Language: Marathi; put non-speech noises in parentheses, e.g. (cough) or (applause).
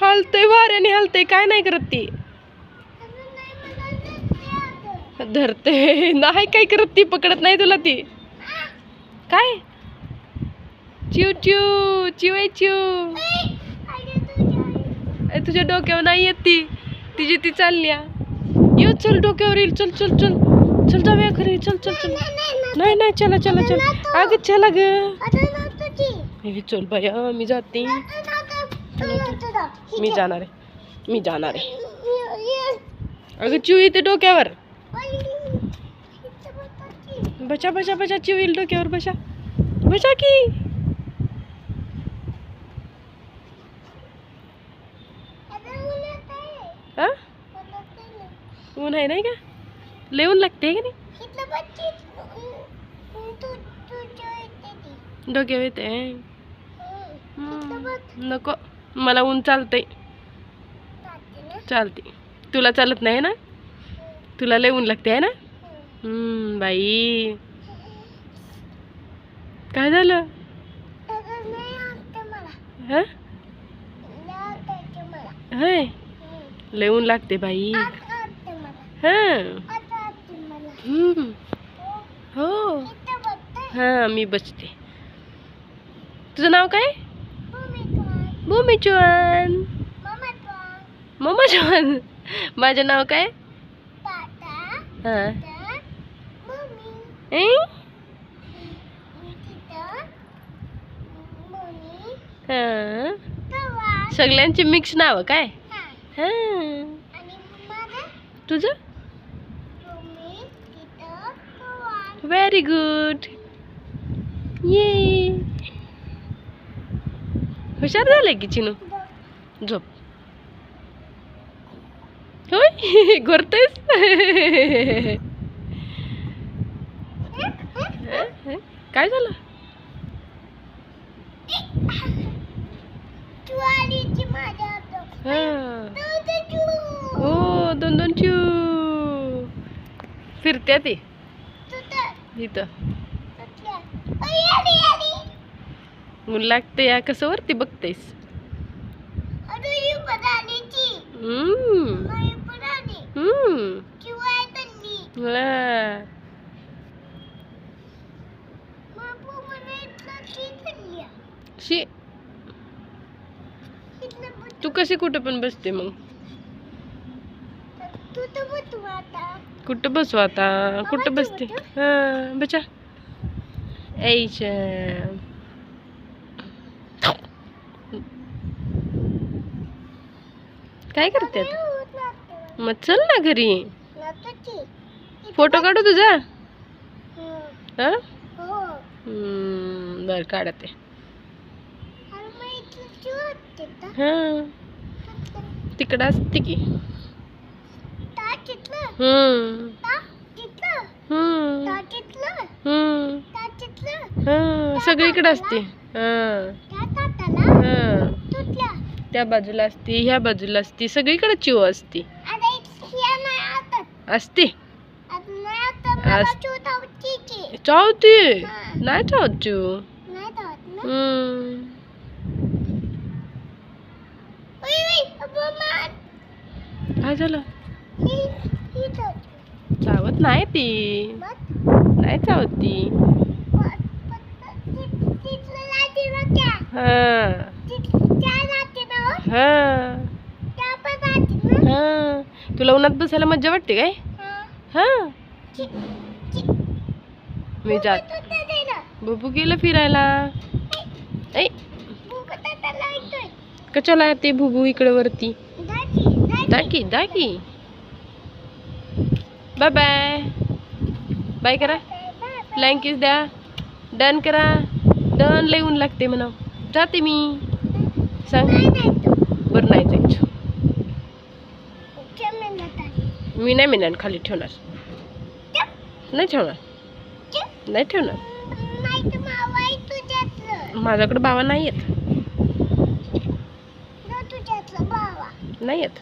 हलतय वाऱ्याने हलतय काय नाही करत ती. धरते नाही काय करत ती पकडत नाही तुला ती. काय? चिव चिव चिव चिव. तुझ्या डोक्यावर नाही येत ती. तिची ती चालली. ये चल डोक्यावर येईल. चल चल चल. चल जाऊया खरी चल चल चल. नाही नाही चला चला चला. अगं चला ग. चल बाया मी जाते. मी जाणार आहे. मी जाणार आहे. अगं चिव येते डोक्यावर. बचा बचा बचा चिव येईल डोक्यावर बसा. बसा की. ऊन आहे नाही का? लेऊन लागते का नाही? डोक्यावर येते नको. मला ऊन चालतंय. चालते तुला चालत नाही ना? तुला लय ऊन लागते आहे ना? बाई. काय झालं? हा? लय ऊन लागते बाई. हां. हो. हा मी बसते. तुझं नाव काय? भूमी चव्हाण मम्मा चव्हाण माझं नाव काय? हा? हा. सगळ्यांची मिक्स नाव काय? हा. तुझं? व्हेरी गुड ये हुशार झालंय की चिनू? झोप. होय? (laughs) घोरतेस काय झालं? हा. हो दोन दोन चू फिरत्या ती. इथं. ऊन लागते या कसं वरती बघतेस. शी. तू कशी कुठं पण बसते मग? कुठं बसू आता? कुठं बसते? हा बचा ऐशा. काय करते आता? मग चल ना घरी. फोटो काढू तुझा? हा. हम्म, बरं काढते हा. तिकडं असते की. हा सगळीकडे असते. हा. हा. त्या बाजूला असते ह्या बाजूला असते सगळीकडे चिव असते. असते. चावते. नाही चावत चिव. काय झालं? चावत. नाही ती. नाही चावत ती. हा. हा. हा. तुला उन्हात बसायला मज्जा वाटते काय? हा. मी जात. बबू गेलं फिरायला. ऐ. कशाला ते बुबू इकडे वरती? दाकी दाकी बाय बाय बाय करा. फ्लाइंग द्या डन करा. डन लई ऊन लागते म्हणा जाते मी. सांग बरं नाही जायचं मी नाही मिळणार खाली ठेवणार. नाही ठेवणार. नाही ठेवणार. माझ्याकडे बाबा नाही येत. नाही येत.